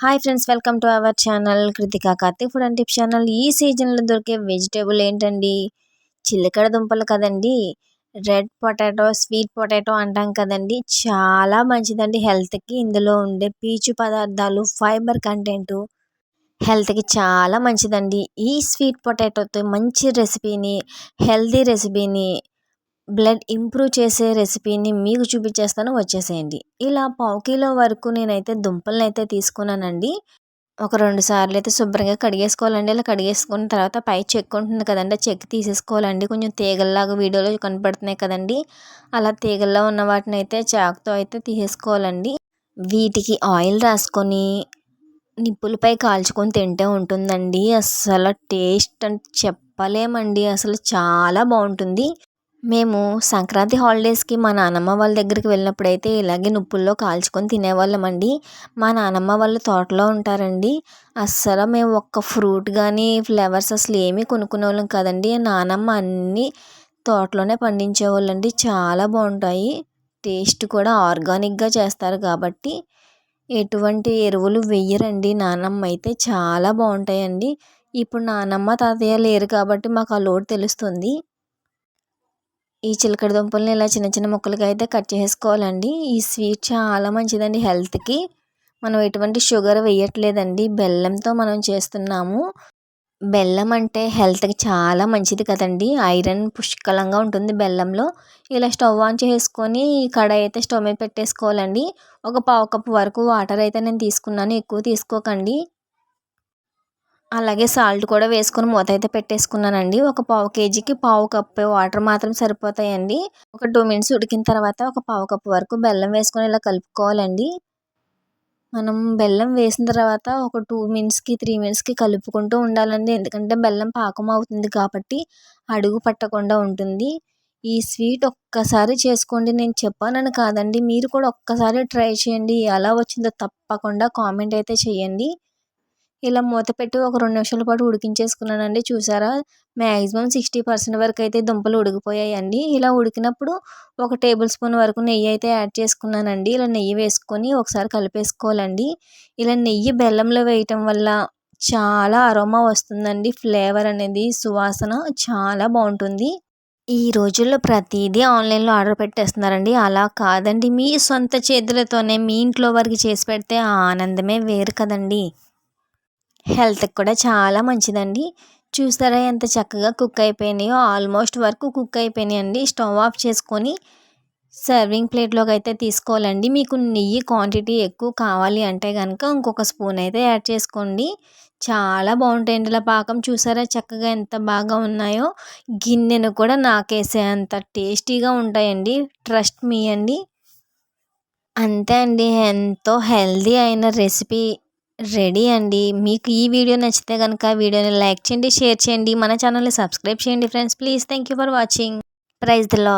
Hi friends welcome to our channel Krithika Karthik food and tip channel ఈ సీజన్లో దొరికే vegetable ఏంటండి? చిల్లకడ దుంపలు కదండి. రెడ్ పొటాటో స్వీట్ పొటాటో అంటాం కదండి. చాలా మంచిదండి హెల్త్కి. ఇందులో ఉండే పీచు పదార్థాలు ఫైబర్ కంటెంటు హెల్త్కి చాలా మంచిదండి. ఈ స్వీట్ పొటాటోతో మంచి రెసిపీని హెల్తీ రెసిపీని బ్లడ్ ఇంప్రూవ్ చేసే రెసిపీని మీకు చూపించేస్తాను వచ్చేసేయండి. ఇలా పావు కిలో వరకు నేనైతే దుంపలను అయితే తీసుకున్నానండి. ఒక రెండు సార్లు అయితే శుభ్రంగా కడిగేసుకోవాలండి. ఇలా కడిగేసుకున్న తర్వాత పై చెక్ ఉంటుంది కదండి చెక్ తీసేసుకోవాలండి. కొంచెం తీగల్లాగా వీడియోలో కనపడుతున్నాయి కదండి. అలా తీగల్లో ఉన్న వాటిని అయితే చాకుతో అయితే తీసేసుకోవాలండి. వీటికి ఆయిల్ రాసుకొని నిప్పులపై కాల్చుకొని తింటే ఉంటుందండి. అసలు టేస్ట్ అంటే చెప్పలేమండి. అసలు చాలా బాగుంటుంది. మేము సంక్రాంతి హాలిడేస్కి మా నానమ్మ వాళ్ళ దగ్గరికి వెళ్ళినప్పుడు అయితే ఇలాగే నుప్పుల్లో కాల్చుకొని తినేవాళ్ళమండి మా నానమ్మ వాళ్ళు తోటలో ఉంటారండి. అస్సలు మేము ఒక్క ఫ్రూట్ కానీ ఫ్లేవర్స్ అసలు ఏమీ కొనుక్కునేవాళ్ళం కాదండి. నానమ్మ అన్నీ తోటలోనే పండించేవాళ్ళండి చాలా బాగుంటాయి. టేస్ట్ కూడా ఆర్గానిక్గా చేస్తారు కాబట్టి ఎటువంటి ఎరువులు వెయ్యరండి. నానమ్మ అయితే చాలా బాగుంటాయండి. ఇప్పుడు నానమ్మ తాతయ్య లేరు కాబట్టి మాకు ఆ లోటు తెలుస్తుంది. ఈ చిలకడ దుంపల్ని ఇలా చిన్న చిన్న ముక్కలుగా అయితే కట్ చేసుకోవాలండి. ఈ స్వీట్ చాలా మంచిదండి హెల్త్కి. మనం ఎటువంటి షుగర్ వేయట్లేదండి. బెల్లంతో మనం చేస్తున్నాము. బెల్లం అంటే హెల్త్కి చాలా మంచిది కదండి. ఐరన్ పుష్కలంగా ఉంటుంది బెల్లంలో. ఇలా స్టవ్ ఆన్ చేసుకొని కడాయి అయితే స్టవ్ మీద పెట్టేసుకోవాలండి. ఒక పావు కప్పు వరకు వాటర్ అయితే నేను తీసుకున్నాను. ఎక్కువ తీసుకోకండి. అలాగే సాల్ట్ కూడా వేసుకొని మూత అయితే పెట్టేసుకున్నానండి. ఒక పావు కేజీకి పావు కప్పు వాటర్ మాత్రం సరిపోతాయండి. ఒక టూ మినిట్స్ ఉడికిన తర్వాత ఒక పావు కప్పు వరకు బెల్లం వేసుకొని ఇలా కలుపుకోవాలండి. మనం బెల్లం వేసిన తర్వాత ఒక టూ మినిట్స్కి త్రీ మినిట్స్కి కలుపుకుంటూ ఉండాలండి. ఎందుకంటే బెల్లం పాకం అవుతుంది కాబట్టి అడుగు పట్టకుండా ఉంటుంది. ఈ స్వీట్ ఒక్కసారి చేసుకోండి నేను చెప్పానని కాదండి. మీరు కూడా ఒక్కసారి ట్రై చేయండి. ఎలా వచ్చిందో తప్పకుండా కామెంట్ అయితే చేయండి. ఇలా మూత పెట్టి ఒక రెండు నిమిషాల పాటు ఉడికించేసుకున్నానండి. చూసారా? మ్యాక్సిమం సిక్స్టీ పర్సెంట్ వరకు అయితే దుంపలు ఉడికిపోయాయండి. ఇలా ఉడికినప్పుడు ఒక టేబుల్ స్పూన్ వరకు నెయ్యి అయితే యాడ్ చేసుకున్నానండి. ఇలా నెయ్యి వేసుకొని ఒకసారి కలిపేసుకోవాలండి. ఇలా నెయ్యి బెల్లంలో వేయటం వల్ల చాలా అరోమా వస్తుందండి. ఫ్లేవర్ అనేది సువాసన చాలా బాగుంటుంది. ఈ రోజుల్లో ప్రతిదీ ఆన్లైన్లో ఆర్డర్ పెట్టేస్తున్నారండి. అలా కాదండి. మీ సొంత చేతులతోనే మీ ఇంట్లో వరకు చేసి పెడితే ఆనందమే వేరు కదండి. హెల్త్కి కూడా చాలా మంచిదండి. చూసారా ఎంత చక్కగా కుక్ అయిపోయినాయో ఆల్మోస్ట్ వరకు కుక్ అయిపోయినాయి అండి స్టవ్ ఆఫ్ చేసుకొని సర్వింగ్ ప్లేట్లోకి అయితే తీసుకోవాలండి. మీకు నెయ్యి క్వాంటిటీ ఎక్కువ కావాలి అంటే కనుక ఇంకొక స్పూన్ అయితే యాడ్ చేసుకోండి. చాలా బాగుంటాయండి ఇలా పాకం. చూసారా చక్కగా ఎంత బాగా ఉన్నాయో. గిన్నెను కూడా నాకేసే అంత టేస్టీగా ఉంటాయండి. ట్రస్ట్ మీ అండి. అంతే అండి. ఎంతో హెల్దీ అయిన రెసిపీ. రెడీ అండి. మీకు ఈ వీడియో నచ్చితే కనుక వీడియోని లైక్ చేయండి షేర్ చేయండి. మన ఛానల్ని సబ్స్క్రైబ్ చేయండి friends. Please thank you for watching. Praise the Lord